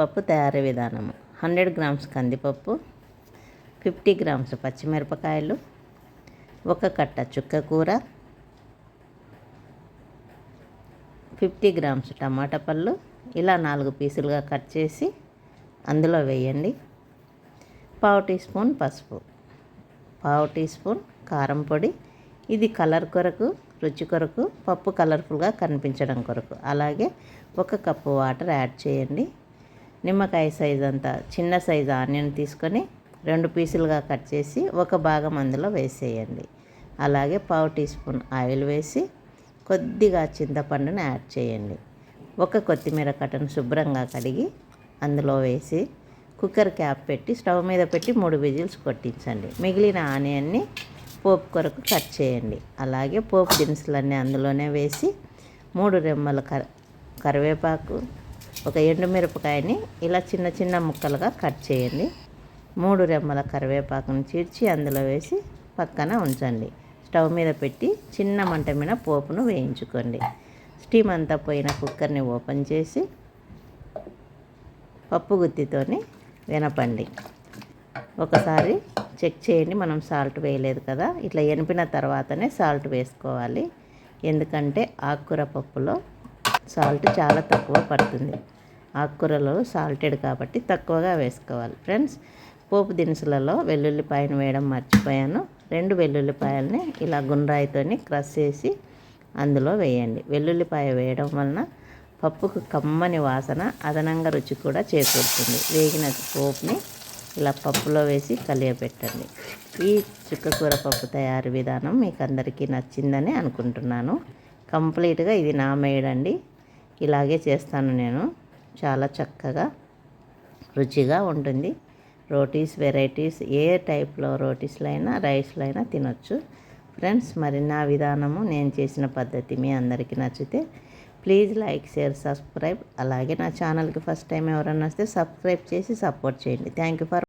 పప్పు తయారీ విధానము. హండ్రెడ్ గ్రామ్స్ కందిపప్పు ఫిఫ్టీ గ్రామ్స్ పచ్చిమిరపకాయలు ఒక కట్ట చుక్క కూర ఫిఫ్టీ గ్రామ్స్ టమాటా పళ్ళు ఇలా నాలుగు పీసులుగా కట్ చేసి అందులో వేయండి. పావు టీ స్పూన్ పసుపు పావు టీ స్పూన్ కారం పొడి. ఇది కలర్ కొరకు రుచి కొరకు పప్పు కలర్ఫుల్గా కనిపించడం కొరకు. అలాగే ఒక కప్పు వాటర్ యాడ్ చేయండి. నిమ్మకాయ సైజ్ అంతా చిన్న సైజు ఆనియన్ తీసుకొని రెండు పీసులుగా కట్ చేసి ఒక భాగం అందులో వేసేయండి. అలాగే పావు టీ స్పూన్ ఆయిల్ వేసి కొద్దిగా చింతపండుని యాడ్ చేయండి. ఒక కొత్తిమీర కట్టను శుభ్రంగా కడిగి అందులో వేసి కుక్కర్ క్యాప్ పెట్టి స్టవ్ మీద పెట్టి మూడు విజిల్స్ కొట్టించండి. మిగిలిన ఆనియన్ని పోపు కొరకు కట్ చేయండి. అలాగే పోపు దినుసులన్నీ అందులోనే వేసి మూడు రెమ్మల కర కరివేపాకు ఒక ఎండుమిరపకాయని ఇలా చిన్న చిన్న ముక్కలుగా కట్ చేయండి. మూడు రెమ్మల కరివేపాకుని చీర్చి అందులో వేసి పక్కన ఉంచండి. స్టవ్ మీద పెట్టి చిన్న మంట మీద పోపును వేయించుకోండి. స్టీమ్ అంతా పోయిన కుక్కర్ని ఓపెన్ చేసి పప్పు గుత్తితోని వినపండి. ఒకసారి చెక్ చేయండి మనం సాల్ట్ వేయలేదు కదా. ఇట్లా ఎనిపిన తర్వాతనే సాల్ట్ వేసుకోవాలి. ఎందుకంటే ఆకుకూర పప్పులో సాల్ట్ చాలా తక్కువ పడుతుంది. ఆకుకూరలో సాల్టెడ్ కాబట్టి తక్కువగా వేసుకోవాలి. ఫ్రెండ్స్ పోపు దినుసులలో వెల్లుల్లిపాయను వేయడం మర్చిపోయాను. రెండు వెల్లుల్లిపాయలని ఇలా గుండ్రాయితోని క్రష్ చేసి అందులో వేయండి. వెల్లుల్లిపాయ వేయడం వలన పప్పుకు కమ్మని వాసన అదనంగా రుచి కూడా చేకూరుతుంది. వేగిన పోపుని ఇలా పప్పులో వేసి కలియబెట్టండి ఈ చుక్కకూర పప్పు తయారీ విధానం మీకు అందరికీ నచ్చిందని అనుకుంటున్నాను. కంప్లీట్గా ఇది నా ఇలాగే చేస్తాను నేను. చాలా చక్కగా రుచిగా ఉంటుంది. రోటీస్ వెరైటీస్ ఏ టైప్లో రోటీస్లో అయినా రైస్లో అయినా తినొచ్చు. ఫ్రెండ్స్ మరి నా విధానము నేను చేసిన పద్ధతి మీ అందరికీ నచ్చితే ప్లీజ్ లైక్ షేర్ సబ్స్క్రైబ్. అలాగే నా ఛానల్కి ఫస్ట్ టైం ఎవరన్నా వస్తే సబ్స్క్రైబ్ చేసి సపోర్ట్ చేయండి. Thank you for